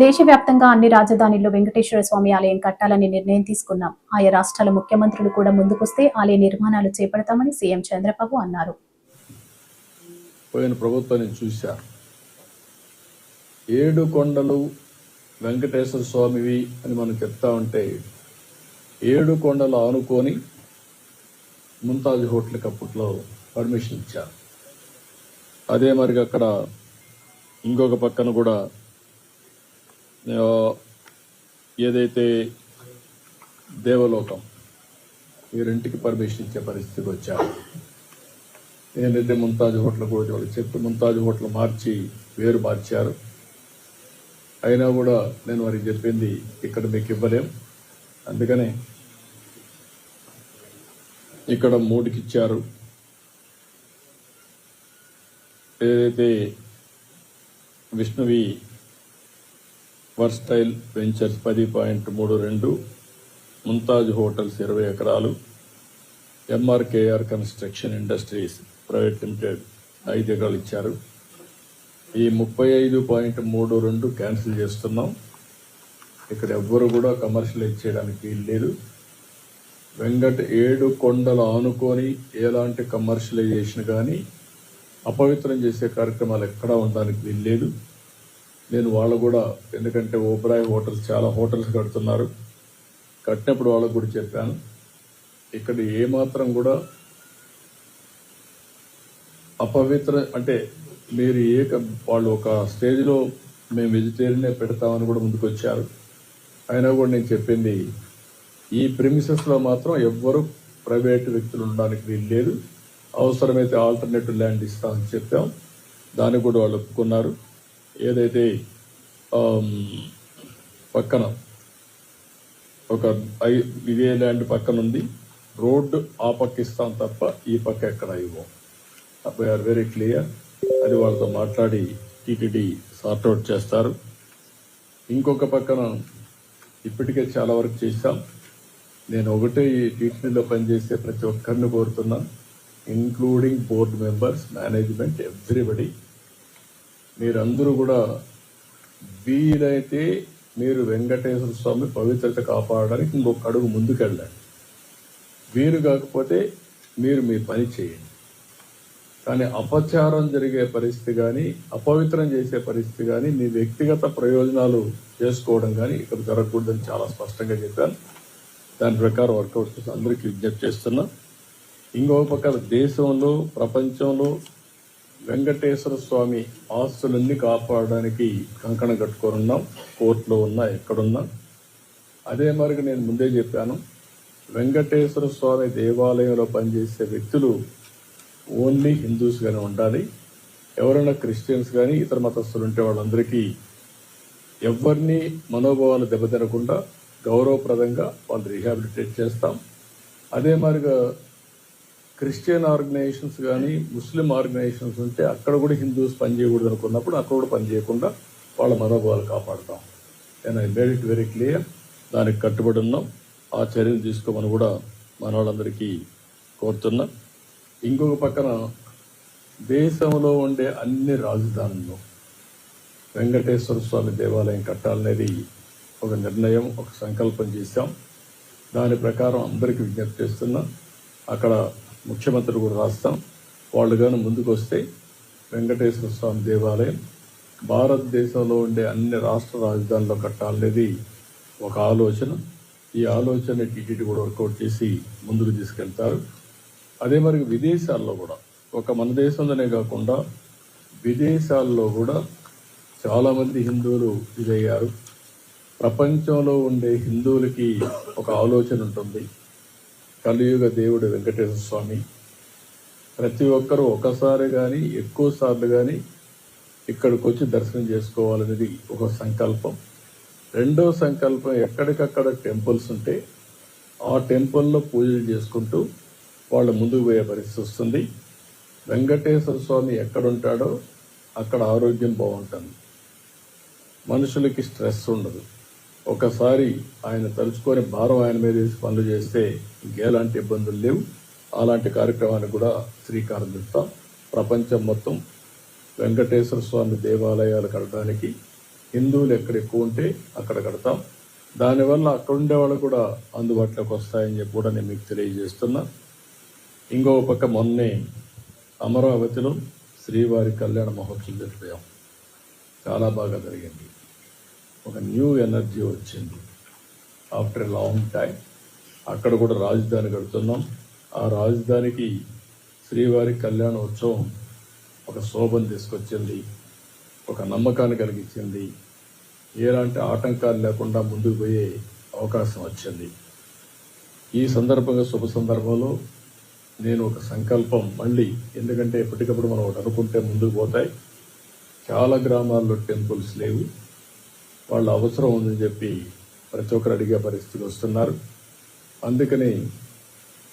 దేశవ్యాప్తంగా అన్ని రాజధానుల్లో వెంకటేశ్వర స్వామి ఆలయం కట్టాలని నిర్ణయం తీసుకున్నాం. ఆయా రాష్ట్రాల ముఖ్యమంత్రులు కూడా ముందుకొస్తే ఆలయ నిర్మాణాలు చేపడతామని సీఎం చంద్రబాబు అన్నారు. పోయిన ప్రభుత్వాన్ని చూశారు ఏడు కొండలు వెంకటేశ్వర స్వామివి అని మనం చెప్తా ఉంటే ఏడు కొండలు ఆనుకొని ముంతాజ్ హోటల్కి అప్పట్లో పర్మిషన్ ఇచ్చారు. అదే మరి అక్కడ ఇంకొక పక్కన కూడా ఏదైతే దేవలోకం ఈ రెంటికి పర్మిషన్ ఇచ్చే పరిస్థితికి వచ్చారు ఏంటంటే ముంతాజ్ హోటల్ కూడా వాళ్ళు చెప్పి ముంతాజ్ హోటల్ మార్చి వేరు మార్చారు. అయినా కూడా నేను వారికి చెప్పింది ఇక్కడ మీకు ఇవ్వలేం. అందుకనే ఇక్కడ మూడుకి ఇచ్చారు. ఏదైతే విష్ణువి వర్స్టైల్ వెంచర్స్ పది పాయింట్ మూడు రెండు ముంతాజ్ హోటల్స్ ఇరవై ఎకరాలు MRKR construction industries private limited ఐదు ఎకరాలు ఇచ్చారు. ఈ ముప్పై ఐదు పాయింట్ మూడు రెండు క్యాన్సిల్ చేస్తున్నాం. ఇక్కడ ఎవ్వరు కూడా కమర్షియలైజ్ చేయడానికి వీలు లేదు. వెంకట ఏడు కొండలు ఆనుకొని ఎలాంటి కమర్షియలైజేషన్ కానీ అపవిత్రం చేసే కార్యక్రమాలు ఎక్కడా ఉండడానికి వీలు లేదు. నేను వాళ్ళు కూడా ఎందుకంటే ఓబ్రాయ్ హోటల్స్ చాలా హోటల్స్ కడుతున్నారు. కట్టినప్పుడు వాళ్ళకు కూడా చెప్పాను. ఇక్కడ ఏమాత్రం కూడా అపవిత్ర అంటే మీరు ఏ వాళ్ళు ఒక స్టేజ్లో మేము వెజిటేరియనే పెడతామని కూడా ముందుకు వచ్చారు అయినా కూడా నేను చెప్పింది ఈ ప్రిమిసెస్లో మాత్రం ఎవ్వరు ప్రైవేట్ వ్యక్తులు ఉండడానికి వీలు లేదు. అవసరమైతే ఆల్టర్నేటివ్ ల్యాండ్ ఇస్తామని చెప్పాం. దాన్ని కూడా వాళ్ళు ఒప్పుకున్నారు. ఏదైతే పక్కన ఒక ఐ- ఇదే ల్యాండ్ పక్కన ఉంది రోడ్డు ఆ పక్క ఇస్తాం తప్ప ఈ పక్క ఎక్కడ ఇవ్వం. ఆర్ వెరీ క్లియర్ అది వాళ్ళతో మాట్లాడి టీటీడీ సార్ట్అవుట్ చేస్తారు. ఇంకొక పక్కన ఇప్పటికే చాలా వరకు చేశాం. నేను ఒకటే ఈ టీటీడీలో పనిచేసే ప్రతి ఒక్కరిని కోరుతున్నా including board members management everybody మీరందరూ కూడా వీలైతే మీరు వెంకటేశ్వర స్వామి పవిత్రత కాపాడడానికి ఇంకొక అడుగు ముందుకెళ్ళండి. వీరు కాకపోతే మీరు మీ పని చేయండి. కానీ అపచారం జరిగే పరిస్థితి కానీ అపవిత్రం చేసే పరిస్థితి కానీ మీ వ్యక్తిగత ప్రయోజనాలు చేసుకోవడం కానీ ఇక్కడ జరగకూడదని చాలా స్పష్టంగా చెప్పాను దాని ప్రకారం వర్కౌట్ చేసి అందరికీ విజ్ఞప్తి చేస్తున్నా. ఇంకొక పక్క దేశంలో ప్రపంచంలో వెంకటేశ్వర స్వామి ఆస్తులన్నీ కాపాడడానికి కంకణ కట్టుకొని ఉన్నాం కోర్టులో ఉన్నా ఎక్కడున్నా. అదే మరికి నేను ముందే చెప్పాను. వెంకటేశ్వర స్వామి దేవాలయంలో పనిచేసే వ్యక్తులు ఓన్లీ హిందూస్ కానీ ఉండాలి. ఎవరైనా క్రిస్టియన్స్ కానీ ఇతర మతస్థులు ఉంటే వాళ్ళందరికీ ఎవరిని మనోభావాలు దెబ్బతినకుండా గౌరవప్రదంగా వాళ్ళు రీహాబిలిటేట్ చేస్తాం. అదే మరిగా క్రిస్టియన్ ఆర్గనైజేషన్స్ కానీ ముస్లిం ఆర్గనైజేషన్స్ ఉంటే అక్కడ కూడా హిందూస్ పనిచేయకూడదు అనుకున్నప్పుడు అక్కడ కూడా పనిచేయకుండా వాళ్ళ మనోభావాలు కాపాడుతాం. నేను I made it very clear దానికి కట్టుబడి ఉన్నాం. ఆ చర్యలు తీసుకోమని కూడా మన వాళ్ళందరికీ కోరుతున్నాం. ఇంకొక పక్కన దేశంలో ఉండే అన్ని రాజధానుల్లో వెంకటేశ్వర స్వామి దేవాలయం కట్టాలనేది ఒక నిర్ణయం ఒక సంకల్పం చేశాం. దాని ప్రకారం అందరికీ విజ్ఞప్తి చేస్తున్నా. అక్కడ ముఖ్యమంత్రి కూడా రాస్తాం. వాళ్ళు కానీ ముందుకు వస్తే వెంకటేశ్వర స్వామి దేవాలయం భారతదేశంలో ఉండే అన్ని రాష్ట్ర రాజధానుల్లో కట్టాలనేది ఒక ఆలోచన. ఈ ఆలోచన టీటీడీ కూడా వర్కౌట్ చేసి ముందుకు తీసుకెళ్తారు. అదే మరి విదేశాల్లో కూడా ఒక మన దేశంలోనే కాకుండా విదేశాల్లో కూడా చాలామంది హిందువులు ఇదయ్యారు. ప్రపంచంలో ఉండే హిందువులకి ఒక ఆలోచన ఉంటుంది. కలియుగ దేవుడు వెంకటేశ్వర స్వామి. ప్రతి ఒక్కరూ ఒకసారి కానీ ఎక్కువ సార్లు కానీ ఇక్కడికి వచ్చి దర్శనం చేసుకోవాలనేది ఒక సంకల్పం. రెండో సంకల్పం ఎక్కడికక్కడ టెంపుల్స్ ఉంటే ఆ టెంపుల్లో పూజలు చేసుకుంటూ వాళ్ళు ముందుకు పోయే పరిస్థితి వస్తుంది. వెంకటేశ్వర స్వామి ఎక్కడుంటాడో అక్కడ ఆరోగ్యం బాగుంటుంది. మనుషులకి స్ట్రెస్ ఉండదు. ఒకసారి ఆయన తలుచుకొని భారం ఆయన మీద వేసి పనులు చేస్తే ఇంకేలాంటి ఇబ్బందులు లేవు. అలాంటి కార్యక్రమానికి కూడా శ్రీకారం చుట్టాం. ప్రపంచం మొత్తం వెంకటేశ్వర స్వామి దేవాలయాలు కట్టడానికి హిందువులు ఎక్కడ ఎక్కువ ఉంటే అక్కడ కడతాం. దానివల్ల అక్కడ ఉండే వాళ్ళు కూడా అందుబాటులోకి వస్తాయని చెప్పి కూడా నేను మీకు తెలియజేస్తున్నా. ఇంకో పక్క మొన్నే అమరావతిలో శ్రీవారి కళ్యాణ మహోత్సవం జరిపాం. చాలా బాగా జరిగింది. ఒక న్యూ ఎనర్జీ వచ్చింది. ఆఫ్టర్ లాంగ్ టైం అక్కడ కూడా రాజధాని కడుతున్నాం. ఆ రాజధానికి శ్రీవారి కళ్యాణ ఉత్సవం ఒక శోభను తీసుకొచ్చింది ఒక నమ్మకాన్ని కలిగించింది. ఎలాంటి ఆటంకాలు లేకుండా ముందుకు పోయే అవకాశం వచ్చింది. ఈ సందర్భంగా శుభ సందర్భంలో నేను ఒక సంకల్పం మళ్ళీ ఎందుకంటే ఎప్పటికప్పుడు మనం ఒకటి అనుకుంటే ముందుకు పోతాయి. చాలా గ్రామాల్లో టెంపుల్స్ లేవు. వాళ్ళ అవసరం ఉందని చెప్పి ప్రతి ఒక్కరు అడిగే పరిస్థితులు వస్తున్నారు. అందుకని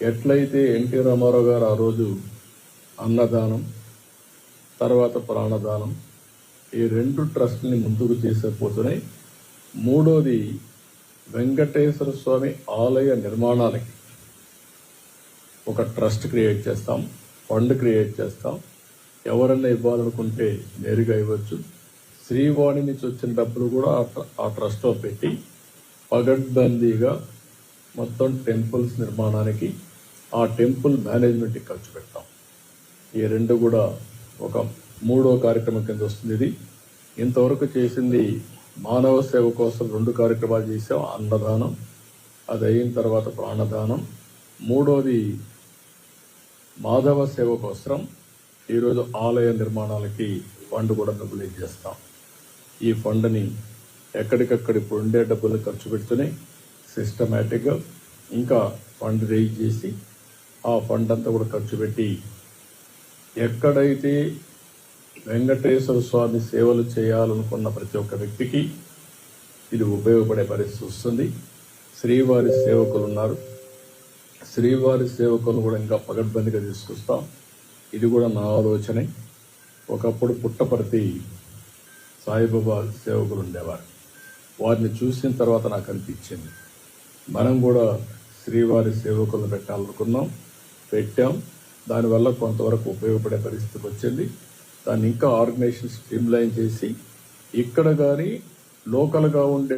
ఎట్లయితే ఎన్టీ రామారావు గారు ఆ రోజు అన్నదానం తర్వాత ప్రాణదానం ఈ రెండు ట్రస్ట్ని ముందుకు తీసుకుపోతున్నాయి మూడోది వెంకటేశ్వర స్వామి ఆలయ నిర్మాణానికి ఒక ట్రస్ట్ క్రియేట్ చేస్తాం ఫండ్ క్రియేట్ చేస్తాం. ఎవరన్నా ఇవ్వాలనుకుంటే నేరుగా ఇవ్వచ్చు. శ్రీవాణి నుంచి వచ్చిన డబ్బులు కూడా ఆ ట్ర- ఆ ట్రస్ట్లో పెట్టి పగడ్బందీగా మొత్తం టెంపుల్స్ నిర్మాణానికి ఆ టెంపుల్ మేనేజ్మెంట్కి ఖర్చు పెడతాం. ఈ రెండు కూడా ఒక మూడో కార్యక్రమం కింద వస్తుంది ఇది. ఇంతవరకు చేసింది మానవ సేవ కోసం రెండు కార్యక్రమాలు చేసాం. అన్నదానం అది అయిన తర్వాత ప్రాణదానం. మూడోది మాధవ సేవ కోసం ఈరోజు ఆలయ నిర్మాణాలకి ఫండ్ కూడా డబ్బులు చేస్తాం ఈ ఫండ్ని ఎక్కడికక్కడ ఇప్పుడు ఉండే డబ్బులు ఖర్చు పెడుతూనే సిస్టమేటిక్గా ఇంకా ఫండ్ రేజ్ చేసి ఆ ఫండ్ అంతా కూడా ఖర్చు పెట్టి ఎక్కడైతే వెంకటేశ్వర స్వామి సేవలు చేయాలనుకున్న ప్రతి ఒక్క వ్యక్తికి ఇది ఉపయోగపడే పరిస్థితి వస్తుంది. శ్రీవారి సేవకులు ఉన్నారు. శ్రీవారి సేవకులు కూడా ఇంకా పగడ్బందీగా తీసుకొస్తాం. ఇది కూడా నా ఆలోచనే. ఒకప్పుడు పుట్టపర్తి సాయిబాబా సేవకులు ఉండేవారు. వారిని చూసిన తర్వాత నాకు అనిపించింది. మనం కూడా శ్రీవారి సేవకులను పెట్టాలనుకున్నాం పెట్టాం. దానివల్ల కొంతవరకు ఉపయోగపడే పరిస్థితికి వచ్చింది. దాన్ని ఇంకా ఆర్గనైజేషన్ స్ట్రీమ్లైన్ చేసి ఇక్కడ కానీ లోకల్గా ఉండే